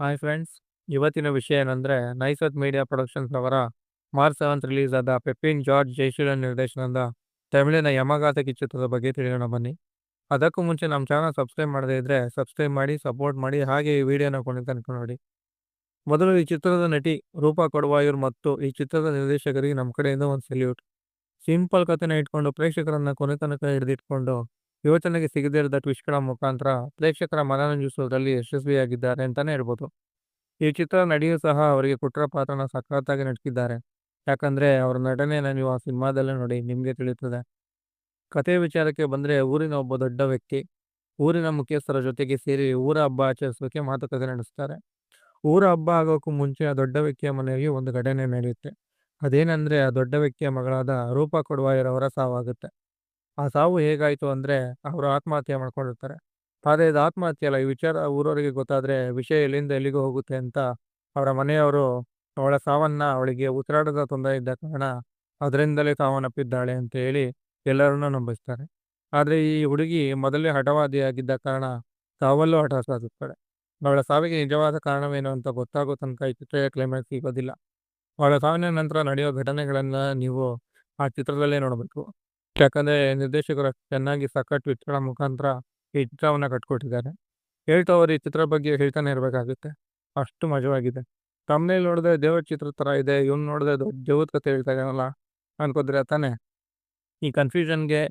Hi friends ಇವತ್ತಿನ ವಿಷಯ ಏನಂದರೆ ನೈಸತ್ ಮೀಡಿಯಾ ಪ್ರೊಡಕ್ಷನ್ಸ್ ಅವರ ಮಾರ್ಚ್ ಸೆವೆಂತ್ ರಿಲೀಸ್ ಆದ ಪೆಪ್ಪಿನ್ ಜಾರ್ಜ್ ಜಯಶೀಲನ್ ನಿರ್ದೇಶನದ ತಮಿಳಿನ ಯಮಗಾತಕಿ ಚಿತ್ರದ ಬಗ್ಗೆ ತಿಳಿಯೋಣ ಬನ್ನಿ. ಅದಕ್ಕೂ ಮುಂಚೆ ನಮ್ಮ ಚಾನಲ್ ಸಬ್ಸ್ಕ್ರೈಬ್ ಮಾಡದೇ ಇದ್ರೆ ಸಬ್ಸ್ಕ್ರೈಬ್ ಮಾಡಿ ಸಪೋರ್ಟ್ ಮಾಡಿ, ಹಾಗೆ ಈ ವಿಡಿಯೋನ ಕೊನೆ ತನಕ ನೋಡಿ. ಮೊದಲು ಈ ಚಿತ್ರದ ನಟಿ ರೂಪಾ ಕೊಡವಾಯೂರ್ ಮತ್ತು ಈ ಚಿತ್ರದ ನಿರ್ದೇಶಕರಿಗೆ ನಮ್ಮ ಕಡೆಯಿಂದ ಒಂದು ಸೆಲ್ಯೂಟ್ ಸಿಂಪಲ್ ಕಥೆನ ಇಟ್ಕೊಂಡು ಪ್ರೇಕ್ಷಕರನ್ನು ಕೊನೆ ತನಕ ಹಿಡಿದಿಟ್ಕೊಂಡು ಯೋಚನೆಗೆ ಸಿಗದೇ ಇರದ ಟ್ವಿಸ್ಟ್ಗಳ ಮುಖಾಂತರ ಪ್ರೇಕ್ಷಕರ ಮನರಂಜಿಸುವುದರಲ್ಲಿ ಯಶಸ್ವಿಯಾಗಿದ್ದಾರೆ ಅಂತಾನೆ ಹೇಳ್ಬೋದು. ಈ ಚಿತ್ರ ನಡೆಯೂ ಸಹ ಅವರಿಗೆ ಕೊಟ್ಟರ ಪಾತ್ರನ ಸಖತ್ತಾಗಿ ನಟಿಸಿದ್ದಾರೆ ಯಾಕಂದ್ರೆ ಅವರ ನಟನೆಯನ್ನು ನೀವು ಆ ಸಿನಿಮಾದಲ್ಲೇ ನೋಡಿ ನಿಮಗೆ ತಿಳಿಯುತ್ತದೆ. ಕಥೆ ವಿಚಾರಕ್ಕೆ ಬಂದ್ರೆ ಊರಿನ ಒಬ್ಬ ದೊಡ್ಡ ವ್ಯಕ್ತಿ, ಊರಿನ ಮುಖ್ಯಸ್ಥರ ಜೊತೆಗೆ ಸೇರಿ ಊರ ಹಬ್ಬ ಆಚರಿಸೋಕೆ ಮಾತುಕತೆ ನಡೆಸ್ತಾರೆ. ಊರ ಹಬ್ಬ ಆಗೋಕ್ಕೂ ಮುಂಚೆ ಆ ದೊಡ್ಡ ವ್ಯಕ್ತಿಯ ಮನೆಯಲ್ಲಿ ಒಂದು ಘಟನೆ ನಡೆಯುತ್ತೆ. ಅದೇನಂದ್ರೆ ಆ ದೊಡ್ಡ ವ್ಯಕ್ತಿಯ ಮಗಳಾದ ರೂಪಾ ಕೊಡುವ ಅವರ ಸಾವಾಗುತ್ತೆ. ಆ ಸಾವು ಹೇಗಾಯಿತು ಅಂದ್ರೆ ಅವರು ಆತ್ಮಹತ್ಯೆ ಮಾಡ್ಕೊಂಡಿರ್ತಾರೆ. ಆದರೆ ಇದು ಆತ್ಮಹತ್ಯೆ ಅಲ್ಲ, ಈ ವಿಚಾರ ಊರವರಿಗೆ ಗೊತ್ತಾದ್ರೆ ವಿಷಯ ಎಲ್ಲಿಂದ ಎಲ್ಲಿಗೂ ಹೋಗುತ್ತೆ ಅಂತ ಅವರ ಮನೆಯವರು ಅವಳ ಸಾವನ್ನ ಅವಳಿಗೆ ಉಸಿರಾಟದ ತೊಂದರೆ ಇದ್ದ ಕಾರಣ ಅದರಿಂದಲೇ ಸಾವನ್ನಪ್ಪಿದ್ದಾಳೆ ಅಂತ ಹೇಳಿ ಎಲ್ಲರನ್ನೂ ನಂಬಿಸ್ತಾರೆ. ಆದರೆ ಈ ಹುಡುಗಿ ಮೊದಲೇ ಹಠವಾದಿಯಾಗಿದ್ದ ಕಾರಣ ಸಾವಲ್ಲೂ ಹಠ ಸಾಧಿಸ್ತಾಳೆ. ಅವಳ ಸಾವಿಗೆ ನಿಜವಾದ ಕಾರಣವೇನು ಅಂತ ಗೊತ್ತಾಗೋ ತನಕ ಈ ಚಿತ್ರದ ಕ್ಲೈಮ್ಯಾಕ್ಸ್ ಸಿಗೋದಿಲ್ಲ. ಅವಳ ಸಾವಿನ ನಂತರ ನಡೆಯೋ ಘಟನೆಗಳನ್ನು ನೀವು ಆ ಚಿತ್ರದಲ್ಲೇ ನೋಡಬೇಕು. ಯಾಕಂದ್ರೆ ನಿರ್ದೇಶಕರು ಚೆನ್ನಾಗಿ ಸಖತ್ ಟ್ವಿಟ್ಗಳ ಮುಖಾಂತರ ಈ ಚಿತ್ರವನ್ನು ಕಟ್ಕೊಟ್ಟಿದ್ದಾರೆ. ಹೇಳ್ತಾವ್ರು ಈ ಚಿತ್ರ ಬಗ್ಗೆ ಹೇಳ್ತಾನೆ ಇರಬೇಕಾಗುತ್ತೆ. ಅಷ್ಟು ಮಜವಾಗಿದೆ. ತಮ್ಮನೇಲಿ ನೋಡಿದ್ರೆ ದೇವರ ಚಿತ್ರ ತರ ಇದೆ, ಇವ್ನು ನೋಡಿದ್ರೆ ದೊಡ್ಡ ದೇವದ ಕತೆ ಹೇಳ್ತಾ ಇದ್ದಾನಲ್ಲ ಅನ್ಕೋದ್ರೆ ತಾನೆ? ಈ ಕನ್ಫ್ಯೂಷನ್ಗೆ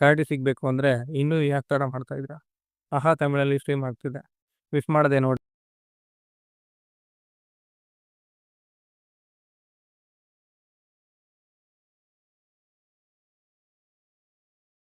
ಕ್ಲಾರಿಟಿ ಸಿಗಬೇಕು ಅಂದ್ರೆ ಇನ್ನೂ ಯಾಕೆ ಥರ ಮಾಡ್ತಾ ಆಹಾ, ತಮಿಳಲ್ಲಿ ಸ್ಟ್ರೀಮ್ ಆಗ್ತಿದೆ. ಮಿಸ್ ಮಾಡದೆ ನೋಡಿ.